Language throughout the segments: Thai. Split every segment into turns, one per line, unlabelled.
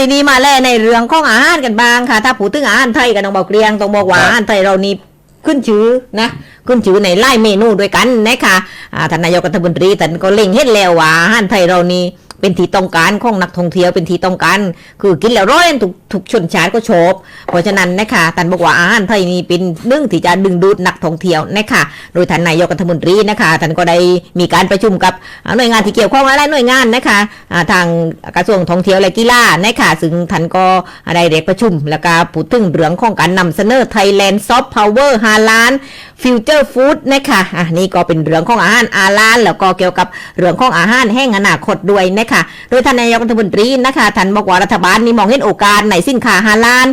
ทีนี้มาแล่ในเรื่องของอาหารกันบ้างค่ะ ถ้าพูดถึงอาหารไทยกันต้องบอกเรียงต้องบอกว่า
ครับ
อาหารไทยเรานี่ขึ้นชื่อนะขึ้นชื่อในไล่เมนูด้วยกันนะคะอ่าท่านนายกรัฐมนตรีท่านก็เล็งเห็นแล้วว่าอาหารไทยเรานี่ เป็นที่ต้องการของนักท่องเที่ยวเป็นที่ต้องการคือกินแล้วร้อยทุกทุกชนชาติก็ชอบเพราะฉะนั้นนะคะท่านบอกว่าอาหารไทยนี่เป็นหนึ่งที่จะดึงดูดนักท่องเที่ยวนะคะโดยท่านนายกรัฐมนตรีนะคะท่านก็ได้มีการประชุมกับหน่วยงานที่เกี่ยวข้องหลายหน่วยงานนะคะอ่าทางกระทรวงท่องเที่ยวและกีฬานะคะซึ่งท่านก็ได้เรียกประชุมแล้วก็พูดถึงเรื่องของการนำเสนอไทยแลนด์ซอฟต์พาวเวอร์ฮาลาน ฟิวเจอร์ฟู้ดนะคะ อะนี่ก็เป็นเรื่องของอาหารอาลาน แล้วก็เกี่ยวกับเรื่องของอาหารแห้งอนาคตด้วยนะคะ โดยท่านนายกรัฐมนตรีนะคะท่านบอกว่ารัฐบาลนี่มองเห็นโอกาสในสินค้าฮาลาน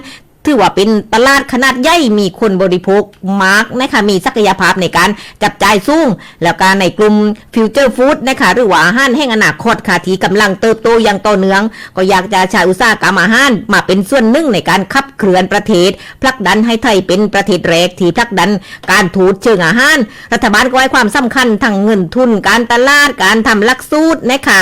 ถือว่าเป็นตลาดขนาดใหญ่มีคนบริโภคมากนะคะมีศักยภาพในการจับจ่ายสูงแล้วก็ในกลุ่มฟิวเจอร์ฟู้ดนะคะหรือว่าอาหารแห่งอนาคตค่ะที่กำลังเติบโตอย่างต่อเนื่อง ก็อยากจะใช้อุตสาหกรรมอาหารมาเป็นส่วนหนึ่งในการขับเคลื่อนประเทศผลักดันให้ไทยเป็นประเทศแรกที่ผลักดันการทูตเชิงอาหาร รัฐบาลก็ให้ความสำคัญทั้งเงินทุนการตลาดการทำหลักสูตรนะคะ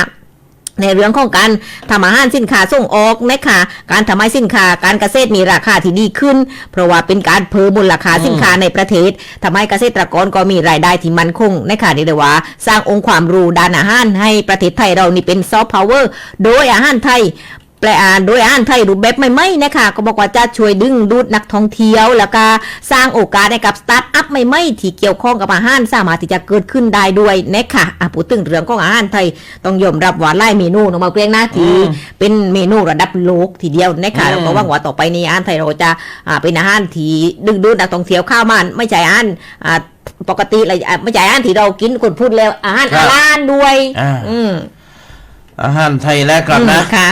ในเรื่องของการทำอาหารสินค้าส่งออกนะคะการทำให้สินค้าการเกษตรมีราคาที่ดีขึ้น เพราะว่าเป็นการเพิ่มมูลค่าสินค้าในประเทศทำให้เกษตรกรก็มีรายได้ที่มั่นคงนะคะนี่เลยว่า สร้างองค์ความรู้ด้านอาหารให้ประเทศไทยเรานี่เป็นซอฟต์พาวเวอร์โดยอาหารไทย แปลอ่านโดยอาหารไทยรูปแบบใหม่ๆนะคะก็บอกว่าจะช่วยดึงดูดนักท่องเที่ยว แล้วก็สร้างโอกาสให้กับสตาร์ทอัพใหม่ๆที่เกี่ยวข้องกับอาหารสามารถที่จะเกิดขึ้นได้ด้วยนะคะอะพูดถึงเรื่องของอาหารไทยต้องยอมรับว่าไล่เมนูน้องมาเกรียงหน้าที่
อืม
เป็นเมนูระดับโลกทีเดียวนะคะ
อืม
แล้วก็หวังว่าต่อไปนี้อาหารไทยเราจะอ่าเป็นอาหารที่ดึงดูดนักท่องเที่ยวเข้ามาไม่ใช่อาหารอ่าปกติเลยอะไม่ใช่อาหารที่เรากินคนพูดแล้วอาหารอาหารด้วย
อ่า
อืม
อาหารไทยแล้วครับ
อืม
นะ
ค่ะ